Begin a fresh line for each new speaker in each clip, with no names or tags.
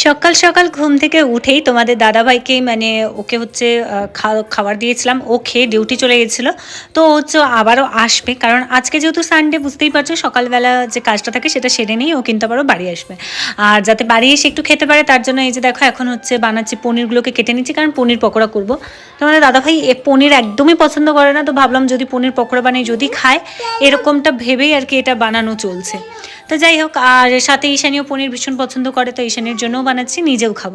সকাল সকাল ঘুম থেকে উঠেই তোমাদের দাদাভাইকে মানে ওকে হচ্ছে খাবার দিয়েছিলাম। ও খেয়ে ডিউটি চলে গেছিল। তো ও হচ্ছে আবারও আসবে। কারণ আজকে যেহেতু সানডে বুঝতেই পারছ, সকালবেলা যে কাজটা থাকে সেটা সেরে নিয়ে ও কিন্তু আবারও বাড়ি আসবে। আর যাতে বাড়ি এসে একটু খেতে পারে, তার জন্য এই যে দেখো, এখন হচ্ছে বানাচ্ছি পনিরগুলোকে কেটে নিচ্ছি, কারণ পনির পকোড়া করব। তোমাদের দাদাভাই এ পনির একদমই পছন্দ করে না, তো ভাবলাম যদি পনির পকোড়া বানাই, যদি খায়, এরকমটা ভেবেই আর কি এটা বানানো চলছে। তো যাই হোক, আর সাথে ঈশানীও পনির ভীষণ পছন্দ করে, তো ঈশানীর জন্যও বানাচ্ছি, নিজেও খাব।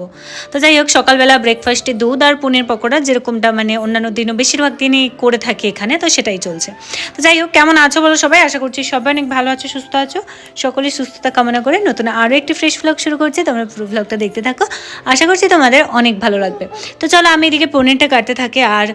তো যাই হোক, সকালবেলা ব্রেকফাস্টে দুধ আর পনির পকোড়া, যেরকমটা মানে অন্যান্য দিনও বেশিরভাগ দিনই করে থাকি এখানে, তো সেটাই চলছে। তো যাই হোক, কেমন আছো বলো সবাই? আশা করছি সবাই অনেক ভালো আছো, সুস্থ আছো। সকলেই সুস্থতা কামনা করে নতুন আরও একটি ফ্রেশ ব্লগ শুরু করছি, তোমরা পুরো ব্লগটা দেখতে থাকো। আশা করছি তোমাদের অনেক ভালো লাগবে। তো চলো, আমি এদিকে পনিরটা কাটতে থাকি, আর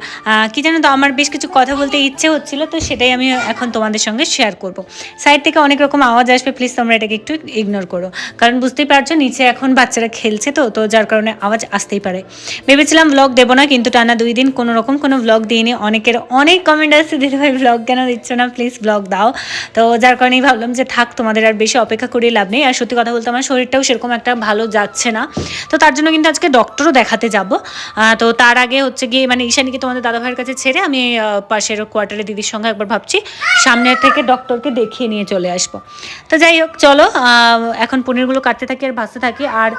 কি জানো তো, আমার বেশ কিছু কথা বলতে ইচ্ছে হচ্ছিল, তো সেটাই আমি এখন তোমাদের সঙ্গে শেয়ার করব। সাইড থেকে অনেক রকম আওয়াজ আসবে প্লিজ তোমরা এটাকে একটু ইগনোর করো। কারণ বুঝতেই পারছ, নিচে এখন বাচ্চারা খেলছে তো তো যার কারণে আওয়াজ আসতেই পারে। ভেবেছিলাম ব্লগ দেবো না, কিন্তু টানা দুই দিন কোনো রকম কোনো ব্লগ দিইনি। অনেকের অনেক কমেন্ট আসছে, দিদি ভাই ব্লগ কেন দিচ্ছ না? প্লিজ ব্লগ দাও। তো যার কারণেই ভাবলাম যে, থাক, তোমাদের আর বেশি অপেক্ষা করে লাভ নেই। আর সত্যি কথা বলতে আমার শরীরটাও সেরকম একটা ভালো যাচ্ছে না। তো তার জন্য কিন্তু আজকে ডক্টরও দেখাতে যাব। তো তার আগে হচ্ছে গিয়ে মানে ঈশানীকে তোমাদের দাদা ভাইয়ের কাছে ছেড়ে আমি পাশের কোয়ার্টারে দিদির সঙ্গে একবার ভাবছি। সামনের থেকে ডক্টরকে দেখিয়ে নিয়ে চলে আসব। তো যাই হোক, চলো এখন পনিরগুলো কাটতে থাকি আর ভাজতে থাকি আর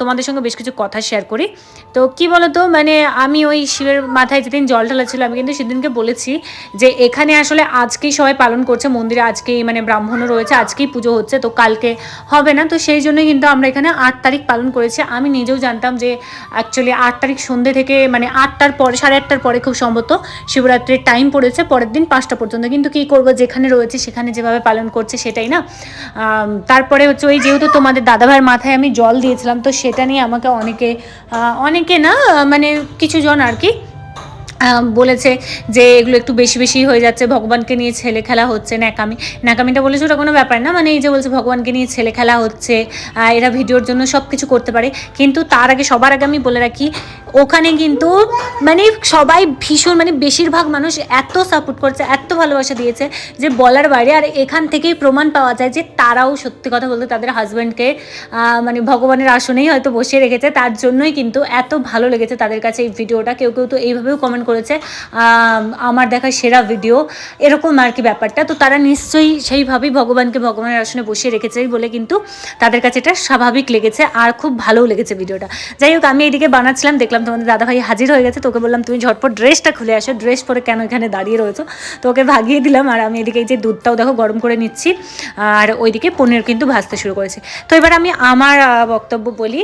তোমাদের সঙ্গে বেশ কিছু কথা শেয়ার করি। তো কি বলতো মানে আমি ওই শিবের মাথায় যেদিন জল ঢালা ছিল আমি কিন্তু সেদিনকে বলেছি যে এখানে আসলে আজকেই সবাই পালন করছে মন্দিরে, আজকেই মানে ব্রাহ্মণও রয়েছে, আজকেই পুজো হচ্ছে, তো কালকে হবে না। তো সেই জন্যই কিন্তু আমরা এখানে আট তারিখ পালন করেছি। আমি নিজেও জানতাম যে অ্যাকচুয়ালি আট তারিখ সন্ধ্যে থেকে মানে আটটার পরে, সাড়ে আটটার পরে খুব সম্ভবত শিবরাত্রির টাইম পড়েছে, পরের দিন পাঁচটা পর্যন্ত। কিন্তু কী করব, যেখানে রয়েছে সেখানে যেভাবে পালন করছে সেটাই না। তারপরে হচ্ছে ওই যেহেতু তোমাদের দাদাভাইয়ের মাথায় আমি জল দিয়েছিলাম, তো সেটা নিয়ে আমাকে অনেকে অনেকে না মানে কিছু জন আর কি বলেছে যে এগুলো একটু বেশি বেশি হয়ে যাচ্ছে, ভগবানকে নিয়ে ছেলে খেলা হচ্ছে, ন্যাকামি, ন্যাকামিটা বলেছে, ওটা কোনো ব্যাপার না মানে এই যে বলছে ভগবানকে নিয়ে ছেলে খেলা হচ্ছে এরা ভিডিওর জন্য সব কিছু করতে পারে, কিন্তু তার আগে, সবার আগে আমি বলে রাখি ওখানে কিন্তু মানে সবাই ভীষণ মানে বেশিরভাগ মানুষ এত সাপোর্ট করছে, এত ভালোবাসা দিয়েছে যে বলার বাইরে। আর এখান থেকেই প্রমাণ পাওয়া যায় যে তারাও সত্যি কথা বলতে তাদের হাজব্যান্ডকে মানে ভগবানের আসনেই হয়তো বসিয়ে রেখেছে। তার জন্যই কিন্তু এত ভালো লেগেছে তাদের কাছে এই ভিডিওটা। কেউ কেউ তো এইভাবেও কমেন্ট করেছে আমার দেখা সেরা ভিডিও এরকম আর কি ব্যাপারটা। তো তারা নিশ্চয়ই সেইভাবেই ভগবানকে ভগবানের আসনে বসিয়ে রেখেছে বলে কিন্তু তাদের কাছে এটা স্বাভাবিক লেগেছে আর খুব ভালোও লেগেছে ভিডিওটা যাই হোক, আমি এদিকে বানাচ্ছিলাম, দেখলাম তোমাদের দাদাভাই হাজির হয়ে গেছে, তোকে বললাম তুমি ঝটপট ড্রেসটা খুলে আসো। ড্রেস পরে কেন এখানে দাঁড়িয়ে রয়েছো? তো ওকে ভাগিয়ে দিলাম, আর আমি এদিকে এই যে দুধটাও দেখো গরম করে নিচ্ছি, আর ওইদিকে পনির কিন্তু ভাজতে শুরু করেছি। তো এবার আমি আমার বক্তব্য বলি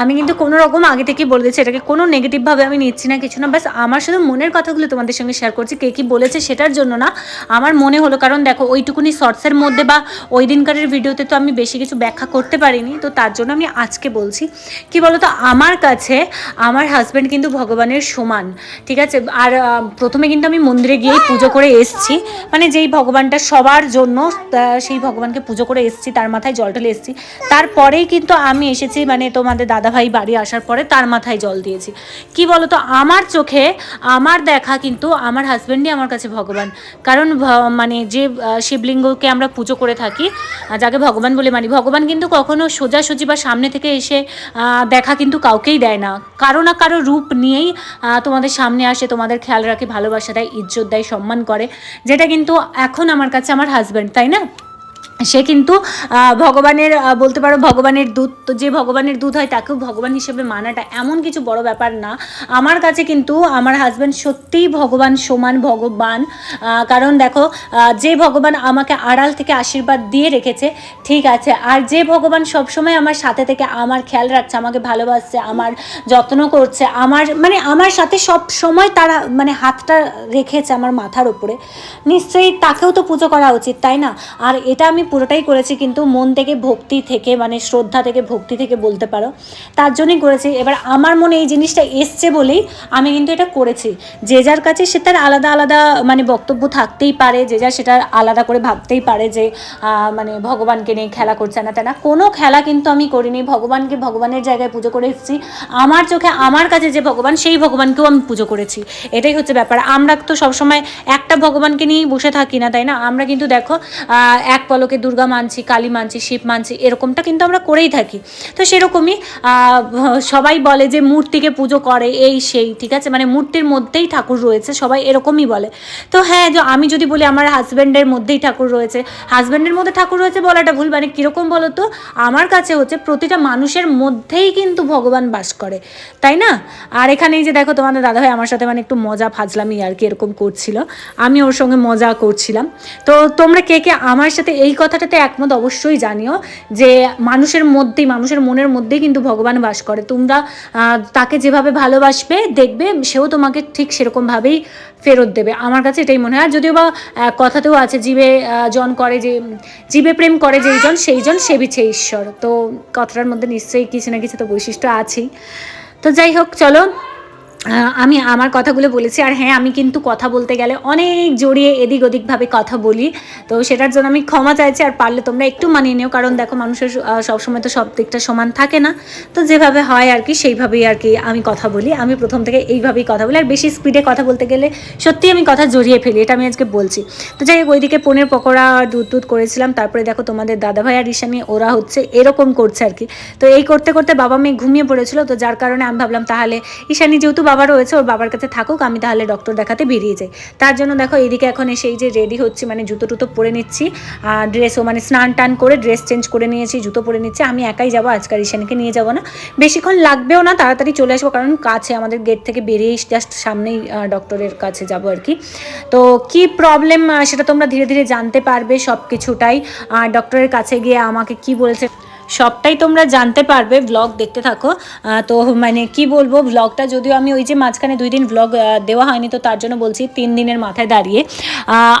আমি কিন্তু কোনো রকম আগে থেকেই বলে দিচ্ছি, এটাকে কোনো নেগেটিভভাবে আমি নিচ্ছি না কিছু না বাস আমার শুধু মনের কথাগুলো তোমাদের সঙ্গে শেয়ার করছি, কে কী বলেছে সেটার জন্য না। আমার মনে হলো, কারণ দেখো ওইটুকুনি শর্টসের মধ্যে বা ওই দিনকারের ভিডিওতে তো আমি বেশি কিছু ব্যাখ্যা করতে পারিনি, তো তার জন্য আমি আজকে বলছি, কি বলতো? আমার কাছে, আমার হাজব্যান্ড কিন্তু ভগবানের সমান, ঠিক আছে? আর প্রথমে কিন্তু আমি মন্দিরে গিয়েই পুজো করে এসেছি। মানে যেই ভগবানটা সবার জন্য সেই ভগবানকে পুজো করে এসেছি, তার মাথায় জল ঢেলে এসেছি। তারপরেই কিন্তু আমি এসেছি মানে তোমাদের দাদাভাই বাড়ি আসার পরে তার মাথায় জল দিয়েছি। কি বলতো? আমার চোখে, আমার দেখা কিন্তু আমার হাজব্যান্ডই আমার কাছে ভগবান। কারণ মানে যে শিবলিঙ্গকে আমরা পুজো করে থাকি যাকে ভগবান বলে মানি, ভগবান কিন্তু কখনো সোজাসুজি বা সামনে থেকে এসে দেখা কিন্তু কাউকেই দেয় না। কারও না কারও রূপ নিয়েই তোমাদের সামনে আসে, তোমাদের খেয়াল রাখে, ভালোবাসা দেয়, ইজ্জত দেয়, সম্মান করে, যেটা কিন্তু এখন আমার কাছে আমার হাজব্যান্ড তাই না? সে কিন্তু ভগবানের বলতে পারো ভগবানের দূত, তো যে ভগবানের দূত হয় তাকেও ভগবান হিসেবে মানাটা এমন কিছু বড় ব্যাপার না। আমার কাছে কিন্তু আমার হাজব্যান্ড সত্যিই ভগবান সমান ভগবান কারণ দেখো যে ভগবান আমাকে আড়াল থেকে আশীর্বাদ দিয়ে রেখেছে, ঠিক আছে, আর যে ভগবান সবসময় আমার সাথে থেকে আমার খেয়াল রাখছে, আমাকে ভালোবাসছে, আমার যত্ন করছে, আমার মানে আমার সাথে সব সময় তারা মানে হাতটা রেখেছে আমার মাথার উপরে, নিশ্চয়ই তাকেও তো পুজো করা উচিত, তাই না? আর এটা আমি পুরোটাই করেছি, কিন্তু মন থেকে ভক্তি থেকে মানে শ্রদ্ধা থেকে, ভক্তি থেকে বলতে পারো, তার জন্যই করেছি। এবার আমার মনে এই জিনিসটা এসছে বলেই আমি কিন্তু এটা করেছি। যে যার কাছে সে তার আলাদা আলাদা মানে বক্তব্য থাকতেই পারে, যে যার সেটা আলাদা করে ভাবতেই পারে যে মানে ভগবানকে নিয়ে খেলা করছে না তা না। কোনো খেলা কিন্তু আমি করিনি, ভগবানকে ভগবানের জায়গায় পুজো করে এসেছি। আমার চোখে, আমার কাছে যে ভগবান, সেই ভগবানকেও আমি পুজো করেছি। এটাই হচ্ছে ব্যাপার। আমরা তো সবসময় একটা ভগবানকে নিয়েই বসে থাকি না, তাই না? আমরা কিন্তু দেখো এক পলকে মাকে দুর্গা মানছি, কালী মানছি, শিব মানছি, এরকমটা কিন্তু আমরা করেই থাকি। তো সেরকমই সবাই বলে যে মূর্তিকে পুজো করে এই সেই, ঠিক আছে? মানে মূর্তির মধ্যেই ঠাকুর রয়েছে, সবাই এরকমই বলে। তো হ্যাঁ যে আমি যদি বলি আমার হাজব্যান্ডের মধ্যেই ঠাকুর রয়েছে। হাজব্যান্ডের মধ্যে ঠাকুর রয়েছে বলাটা ভুল মানে কীরকম বলো তো? আমার কাছে হচ্ছে প্রতিটা মানুষের মধ্যেই কিন্তু ভগবান বাস করে, তাই না? আর এখানেই যে দেখো তোমাদের দাদাভাই আমার সাথে মানে একটু মজা ফাজলামি আর কি এরকম করছিল। আমি ওর সঙ্গে মজা করছিলাম। তো তোমরা কে কে আমার সাথে এই কথাটাতে একমত অবশ্যই জানিও যে মানুষের মধ্যেই মানুষের মনের মধ্যেই কিন্তু ভগবান বাস করে। তোমরা তাকে যেভাবে ভালোবাসবে, দেখবে, সেও তোমাকে ঠিক সেরকমভাবেই ফেরত দেবে। আমার কাছে এটাই মনে হয়। যদিও বা কথাতেও আছে, জীবে জন করে যে, জীবে প্রেম করে যেই জন সেই জন সেবিছে ঈশ্বর। তো কথাটার মধ্যে নিশ্চয়ই কিছু না কিছু তো বৈশিষ্ট্য আছেই। তো যাই হোক, চলো আমি আমার কথাগুলো বলেছি, আর হ্যাঁ আমি কিন্তু কথা বলতে গেলে অনেক জড়িয়ে এদিক ওদিকভাবে কথা বলি। তো সেটার জন্য আমি ক্ষমা চাইছি, আর পারলে তোমরা একটু মানিয়ে নিও, কারণ দেখো মানুষের সবসময় তো সব দিকটা সমান থাকে না। তো যেভাবে হয় আর কি, সেইভাবেই আর কি আমি কথা বলি। আমি প্রথম থেকে এইভাবেই কথা বলি, আর বেশি স্পিডে কথা বলতে গেলে সত্যি আমি কথা জড়িয়ে ফেলি, এটা আমি আজকে বলছি। তো যাই হোক, ওইদিকে পনির পকোড়া আর দুধ দুধ করেছিলাম, তারপরে দেখো তোমাদের দাদাভাই আর ঈশানি, ওরা হচ্ছে এরকম করছে আর কি। তো এই করতে করতে বাবা মেয়ে ঘুমিয়ে পড়েছিল, তো যার কারণে আমি ভাবলাম তাহলে ঈশানি যেহেতু বাবা রয়েছে, ওর বাবার কাছে থাকুক, আমি তাহলে ডক্টর দেখাতে বেরিয়ে যাই। তার জন্য দেখো, এদিকে এখন এসে এই যে রেডি হচ্ছে মানে জুতো টুতো পরে নিচ্ছি, আর ড্রেসও মানে স্নান টান করে ড্রেস চেঞ্জ করে নিয়েছি, জুতো পরে নিচ্ছি, আমি একাই যাব আজকাল ঈশানিকে নিয়ে যাব না। বেশিক্ষণ লাগবেও না, তাড়াতাড়ি চলে আসব, কারণ কাছে আমাদের গেট থেকে বেরিয়েই জাস্ট সামনেই ডক্টরের কাছে যাব আর কি। তো কি প্রবলেম সেটা তোমরা ধীরে ধীরে জানতে পারবে সব কিছুটাই ডক্টরের কাছে গিয়ে আমাকে কি বলেছে সবটাই তোমরা জানতে পারবে ব্লগ দেখতে থাকো। তো মানে কি বলব ব্লগটা যদিও আমি ওই যে মাঝখানে দুই দিন ব্লগ দেওয়া হয়নি, তো তার জন্য বলছি তিন দিনের মাথায় দাঁড়িয়ে।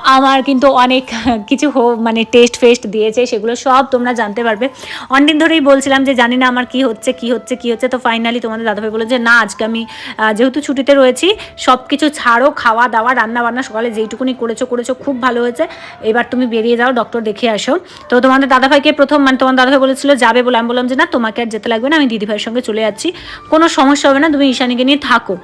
আমার কিন্তু অনেক কিছু হো- মানে টেস্ট ফেস্ট দিয়েছে, সেগুলো সব তোমরা জানতে পারবে। অনেকদিন ধরেই বলছিলাম যে জানি না আমার কি হচ্ছে কি হচ্ছে কি হচ্ছে, তো ফাইনালি তোমাদের দাদাভাই বলে যে, না, আজকে আমি যেহেতু ছুটিতে রয়েছি সব কিছু ছাড়ো, খাওয়া দাওয়া রান্না বান্না সকালে যেইটুকুনি করেছ করেছ, খুব ভালো হয়েছে। এবার তুমি বেরিয়ে যাও ডক্টর দেখে আসো। তো তোমাদের দাদাভাইকে প্রথম মানে তোমার দাদাভাই বলেছিল যাবে বলে আমি বললাম যে, না, তোমাকে আর যেতে লাগবে না, আমি দিদিভাইয়ের সঙ্গে চলে যাচ্ছি। কোনো সমস্যা হবে না, তুমি ঈশানীকে নিয়ে থাকো।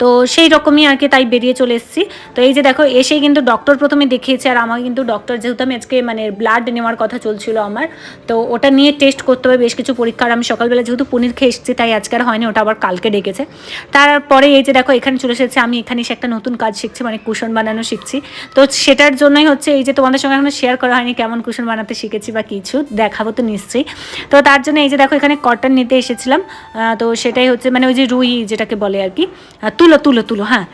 তো সেই রকমই আর কি তাই বেরিয়ে চলে এসেছি। তো এই যে দেখো, এসেই কিন্তু ডক্টর প্রথমে দেখিয়েছে, আর আমাকে কিন্তু ডক্টর যেহেতু আমি আজকে মানে ব্লাড নেওয়ার কথা চলছিল আমার, তো ওটা নিয়ে টেস্ট করতে হবে, বেশ কিছু পরীক্ষার আমি সকালবেলা যেহেতু পনির খেয়ে এসেছি, তাই আজকে আর হয়নি, ওটা আবার কালকে ডেকেছে। তারপরে এই যে দেখো, এখানে চলে এসেছে, আমি এখানে এসে একটা নতুন কাজ শিখছি মানে কুশন বানানো শিখছি। তো সেটার জন্যই হচ্ছে এই যে তোমাদের সঙ্গে এখনও শেয়ার করা হয়নি, কেমন কুশন বানাতে শিখেছি বা কিছু, দেখাবো তো নিশ্চয়ই। তো তার জন্য এই যে দেখো এখানে কটন নিতে এসেছিলাম তো সেটাই হচ্ছে মানে ওই যে রুই যেটাকে বলে আর কি তুলো তুলো তুলো হ্যাঁ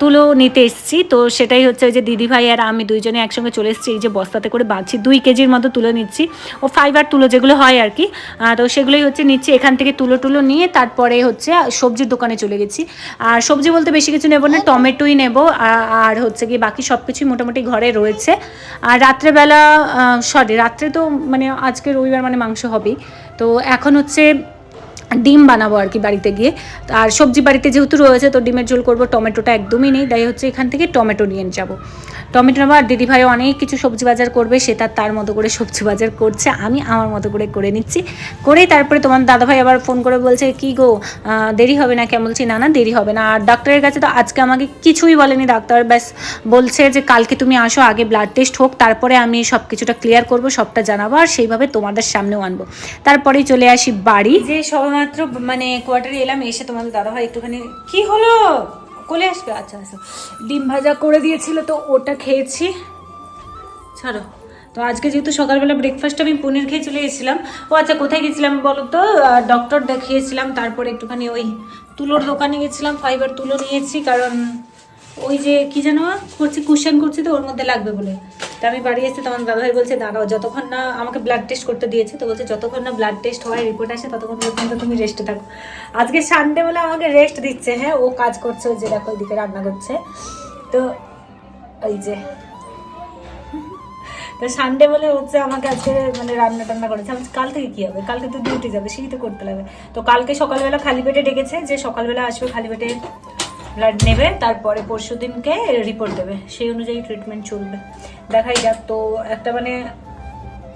তুলো নিতে এসেছি তো সেটাই হচ্ছে ওই যে দিদিভাই আর আমি দুইজনে একসঙ্গে চলে এসেছি এই যে বস্তাতে করে বাঁধছি দুই কেজির মতো তুলো নিচ্ছি ও ফাইবার তুলো যেগুলো হয় আর কি তো সেগুলোই হচ্ছে নিচ্ছি এখান থেকে তুলো টুলো নিয়ে তারপরে হচ্ছে সবজির দোকানে চলে গেছি আর সবজি বলতে বেশি কিছু নেব না টমেটোই নেব আর হচ্ছে কি বাকি সব কিছুই মোটামুটি ঘরে রয়েছে আর রাত্রেবেলা সরি রাত্রে তো মানে আজকে রবিবার মানে মাংস হবেই। তো এখন হচ্ছে ডিম বানাবো আর কি বাড়িতে গিয়ে। আর সবজি বাড়িতে যেহেতু রয়েছে, তো ডিমের ঝোল করব, টমেটোটা একদমই নেই। তাই হচ্ছে এখান থেকে টমেটো নিয়ে যাব। টমেটো নেব আর দিদিভাই অনেক কিছু সবজি বাজার করবে, সে তার তার মতো করে সবজি বাজার করছে, আমি আমার মতো করে করে নিচ্ছি। করেই তারপরে তোমার দাদাভাই আবার ফোন করে বলছে, কি গো দেরি হবে না? কেমন বলছি, না না, দেরি হবে না। আর ডাক্তারের কাছে তো আজকে আমাকে কিছুই বলেনি ডাক্তার, ব্যাস বলছে যে, কালকে তুমি আসো, আগে ব্লাড টেস্ট হোক, তারপরে আমি সব কিছুটা ক্লিয়ার করব, সবটা জানাব, আর সেইভাবে তোমাদের সামনেও আনব। তারপরেই চলে আসি বাড়ি। যে সবেমাত্র মানে কোয়ার্টারে এলাম, এসে তোমাদের দাদা দাদাভাই একটুখানি, কি হলো? কোলে আসবে? আচ্ছা আচ্ছা। ডিম ভাজা করে দিয়েছিল, তো ওটা খেয়েছি। ছাড়ো। তো আজকে যেহেতু সকালবেলা ব্রেকফাস্ট আমি পনির খেয়ে চলে এসেছিলাম, ও আচ্ছা কোথায় গেছিলাম বলো তো? ডক্টর দেখিয়েছিলাম, তারপরে একটুখানি ওই তুলোর দোকানে গেছিলাম ফাইবার তুলো নিয়েছি, কারণ ওই যে কি যেন করছি কুশন করছি তো, ওর মধ্যে লাগবে বলে। তো আমি বাড়ি এসে তখন দাদাভাই বলছে, দাঁড়াও, যতক্ষণ না আমাকে ব্লাড টেস্ট করতে দিয়েছে, তো বলছে, যতক্ষণ না ব্লাড টেস্ট হয় রিপোর্ট আসে, ততক্ষণ পর্যন্ত তুমি রেস্টে থাকো। আজকে সানডে বলে আমাকে রেস্ট দিচ্ছে হ্যাঁ ও কাজ করছে যে দেখো ওইদিকে রান্না করছে। তো ওই যে। তো সানডে বলে হচ্ছে আমাকে আজকে মানে রান্না টান্না করেছে। আমি কাল থেকে কী হবে? কালকে তো ডিউটি যাবে, সেই তো করতে লাগবে। তো কালকে সকালবেলা খালি পেটে ডেকেছে, যে সকালবেলা আসবে খালি পেটে ব্লাড নেবে, তারপরে পরশু দিনকে রিপোর্ট দেবে। সেই অনুযায়ী ট্রিটমেন্ট চলবে। দেখাই যাক, তো একটা মানে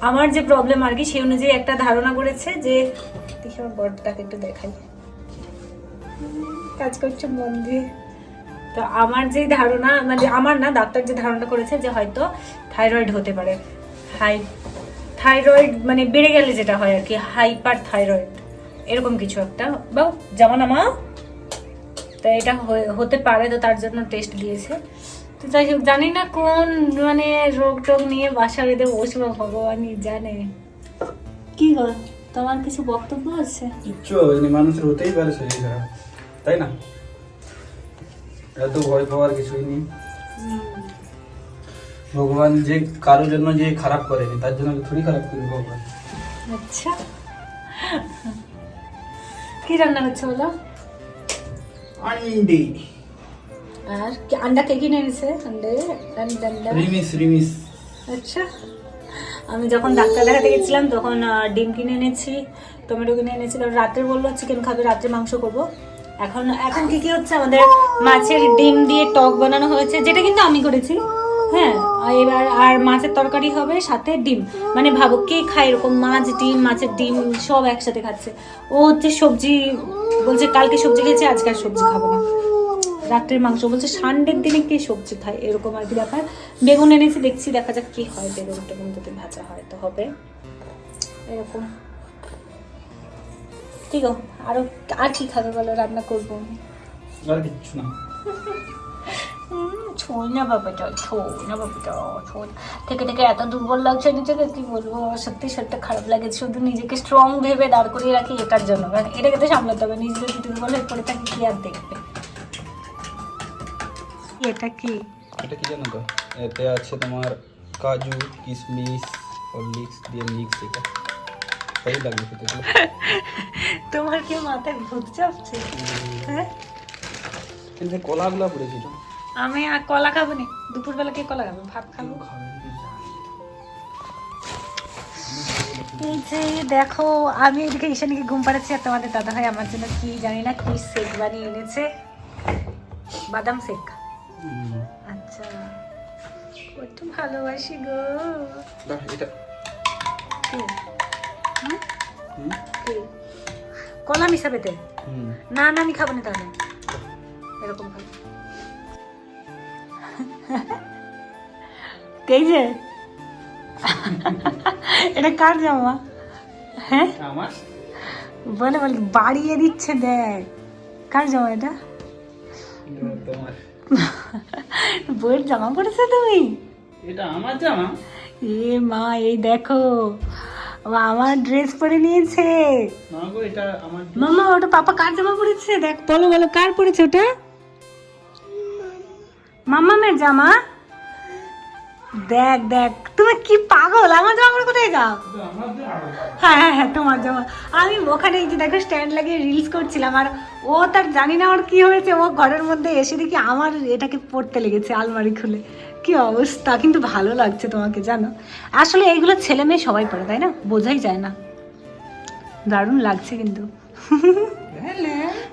আমার যে প্রবলেম আর কি, সেই অনুযায়ী একটা ধারণা করেছে যে, দেখি আমার বরটাকে একটু দেখাই। কাজ করছে মন দিয়ে। তো আমার যে ধারণা মানে আমার না, ডাক্তার যে ধারণা করেছে যে হয়তো থাইরয়েড হতে পারে। হাই থাইরয়েড মানে বেড়ে গেলে যেটা হয় আর কি হাইপার থাইরয়েড এরকম কিছু একটা। বা যেমন আমার তো এটা হতে পারে তো তার জন্য টেস্ট দিয়েছে। তো যাই হোক জানি না কোন মানে রোগ টোগ নিয়ে বাসা বেঁধে বসবো ভগবানই জানে। কি গো তোমার কিছু বক্তব্য আছে?
কিচ্ছু হয়নি মানুষের হতেই পারে শরীর খারাপ তাই না? এত ভয় পাওয়ার কিছুই নেই। ভগবান যে কারোর জন্য যে খারাপ করেনি তার জন্য থোড়ি খারাপ করবে ভগবান।
আচ্ছা। কি রান্না হচ্ছে বলো?
আন্ডি
আর আন্ডা কে কিনে এনেছে আন্ডে আন্ডা আন্ডা
রিমিস রিমিস
আচ্ছা। আমি যখন ডাক্তার দেখাতে গেছিলাম তখন ডিম কিনে এনেছি টমেটো কিনে এনেছি। কারণ রাত্রে বলল চিকেন খাবে রাত্রে মাংস করব। এখন এখন কি কি হচ্ছে? আমাদের মাছের ডিম দিয়ে টক বানানো হয়েছে যেটা কিন্তু আমি করেছি। হ্যাঁ এবার আর মাছের তরকারি হবে সাথে ডিম। মানে ভাবো, কে খায় এরকম মাছ, ডিম, মাছের ডিম, সব একসাথে খাচ্ছে। ও হচ্ছে সবজি, বলছে কালকে সবজি খেয়েছে, আজকে আর সবজি খাব না। রাত্রের মাংস, বলছে সানডের দিনে কে সবজি খায়, এরকম আর কি ব্যাপার। বেগুন এনেছি, দেখছি দেখা যাক কি হয়, বেগুন টেগুন যদি ভাজা হয় তো হবে। এরকম। ঠিক আরও, আর কি খাবে বলো, রান্না করব
আর কিচ্ছু না।
ছোই না বাবাটা ছোই না বাবাটা ছোই থেকে থেকে এত দুর্বল লাগছে নিজেকে কি বলব? সত্যি সত্যি খারাপ লাগে শুধু নিজেকে স্ট্রং ভেবে দাঁড় করিয়ে রাখি এটার জন্য। কারণ এটাকে তো সামলাতে হবে। নিজে যদি দুর্বল হয়ে পড়ে থাকি কি আর দেখবে? এটা কি?
এটা কি জানো তো? এতে আছে তোমার কাজু কিশমিশ হরলিক্স দিয়ে মিক্স এটা। লাগবে খেতে গেলে।
তোমার কি মাথায় ভূত চাপছে? হ্যাঁ?
কিন্তু কলাগুলা পড়েছিল
আমি আর কলা খাব নি দুপুরবেলা কে কলা খাব? ভাত খাব? এই যে দেখো আমি এদিকে ঈশানীকে ঘুম পাড়াচ্ছি আর তোমাদের দাদা ভাই আমার জন্য কি জানি না কি শেক বানিয়ে এনেছে। বাদাম শেক আচ্ছা কত ভালোবাসি গো।
দাও, এটা
হুম?
হুম?
কলা মিশাবেতে
হুম।
না না আমি খাব না তাহলে। এরকম খাব এই যে। এটা কার জামা? হ্যাঁ?
আমার?
বলে বলে বাড়িয়ে দিচ্ছে দেখ। কার জামা এটা? বইয়ের জামা পড়েছো তুমি?
এটা আমার জামা?
এ মা এই দেখো। আমার ড্রেস পরে নিয়েছে। মামা ওটা পাপা কার জামা পরেছে? দেখ বলো বলো কার পরেছে ওটা? মামামের জামা? দেখ দেখ তুমি কি পাগল? আমার জামা পরে কোথায় যাও? হ্যাঁ হ্যাঁ হ্যাঁ তোমার জামা। আমি ওখানে এই যে দেখো স্ট্যান্ড লাগিয়ে রিলস করছিলাম আর ও তার জানি না ওর কি হয়েছে ও ঘরের মধ্যে এসে দেখি আমার এটাকে পড়তে লেগেছে আলমারি খুলে। কি অবস্থা কিন্তু ভালো লাগছে তোমাকে জানো? আসলে এইগুলো ছেলে মেয়ে সবাই পড়ে তাই না? বোঝাই যায় না। দারুণ লাগছে কিন্তু।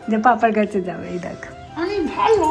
যে পাপার কাছে যাবে এই দেখ।
আমি ভালো।